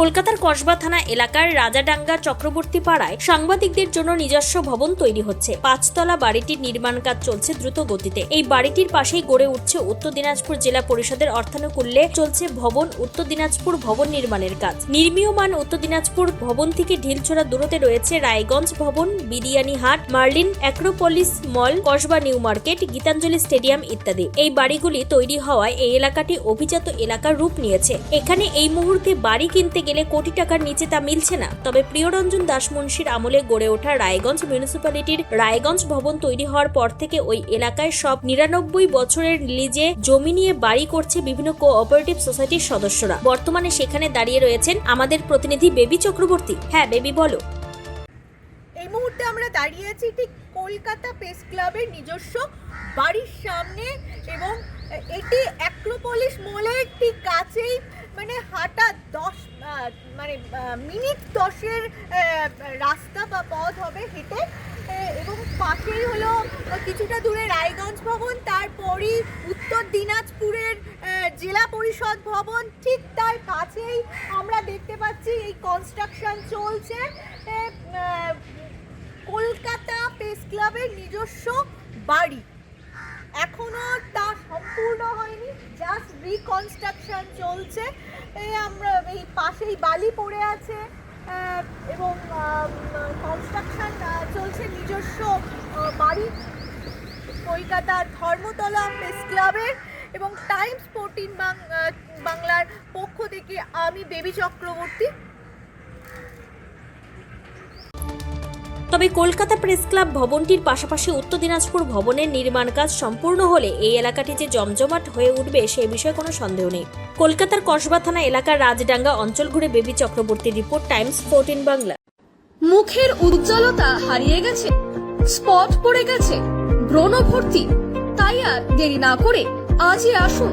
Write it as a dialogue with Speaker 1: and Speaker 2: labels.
Speaker 1: কলকাতার কসবা থানা এলাকার রাজাডাঙ্গা চক্রবর্তী পাড়ায় সাংবাদিকদের জন্য নিজস্ব ভবন তৈরি হচ্ছে। পাঁচতলা বাড়িটির নির্মাণ কাজ চলছে দ্রুত গতিতে এই বাড়িটির পাশেই গড়ে উঠছে উত্তর দিনাজপুর জেলা পরিষদের অর্থানুকূল্যে চলছে ভবন, উত্তর দিনাজপুর ভবন নির্মাণের কাজ। নির্মীয়মান উত্তর দিনাজপুর ভবন থেকে ঢিলছড়া দূরতে রয়েছে রায়গঞ্জ ভবন, বিরিয়ানি হাট, Marlin Acropolis mall, Kasba new market, Gitanjali stadium ইত্যাদি। এই বাড়িগুলি তৈরি হওয়ায় এই এলাকাটি অভিজাত এলাকার রূপ নিয়েছে। এখানে এই মুহূর্তে বাড়ি কিনতে গেলে কোটি টাকার নিচে তা মিলছে না। তবে প্রিয়রঞ্জন দাস মুন্সির আমলে গড়ে ওঠা রায়গঞ্জ মিউনিসিপ্যালিটির রায়গঞ্জ ভবন তৈরি হওয়ার পর থেকে ওই এলাকায় সব নিরানব্বই বছরের লিজে জমি নিয়ে বাড়ি করছে বিভিন্ন কোঅপারেটিভ সোসাইটির সদস্যরা। বর্তমানে সেখানে দাঁড়িয়ে রয়েছেন আমাদের প্রতিনিধি বেবি চক্রবর্তী। হ্যাঁ বেবি, বলো।
Speaker 2: এই মুহূর্তে আমরা দাঁড়িয়ে আছি ঠিক কলকাতা প্রেস ক্লাবের নিজস্ব বাড়ির সামনে এবং এটি অ্যাক্রোপলিস মলের ঠিক কাছেই। মানে হাঁটা মানে মিনিট দশের রাস্তা বা পথ হবে হেঁটে এবং পাশেই হলো কিছুটা দূরে রায়গঞ্জ ভবন, তারপরই উত্তর দিনাজপুরের জেলা পরিষদ ভবন, ঠিক তার কাছেই আমরা দেখতে পাচ্ছি এই কনস্ট্রাকশন চলছে। কলকাতা প্রেস ক্লাবের নিজস্ব বাড়ি। এখনও তা সম্পূর্ণ হয়নি জাস্ট রিকনস্ট্রাকশন চলছে। এই আমরা এই পাশেই বালি পড়ে আছে এবং কনস্ট্রাকশন চলছে নিজস্ব বাড়ি। কলকাতার ধর্মতলা প্রেস ক্লাবের এবং টাইমস ফোরটিন বাংলার পক্ষ থেকে আমি বেবি চক্রবর্তী।
Speaker 1: তবে কলকাতা প্রেস ক্লাব ভবনটির পাশাপাশি উত্তর দিনাজপুর ভবনের নির্মাণ কাজ সম্পূর্ণ হলে এই এলাকাটি যে জমজমাট হয়ে উঠবে সে বিষয়ে কোনো সন্দেহ নেই। কলকাতার কসবা থানা এলাকার রাজডাঙ্গা অঞ্চল ঘুরে Baby Chakraborty report, Times Fourteen Bangla.
Speaker 3: মুখের উজ্জ্বলতা হারিয়ে গেছে, স্পট পড়ে গেছে, ব্রণ ভর্তি। তাই আর দেরি না করে আজই আসুন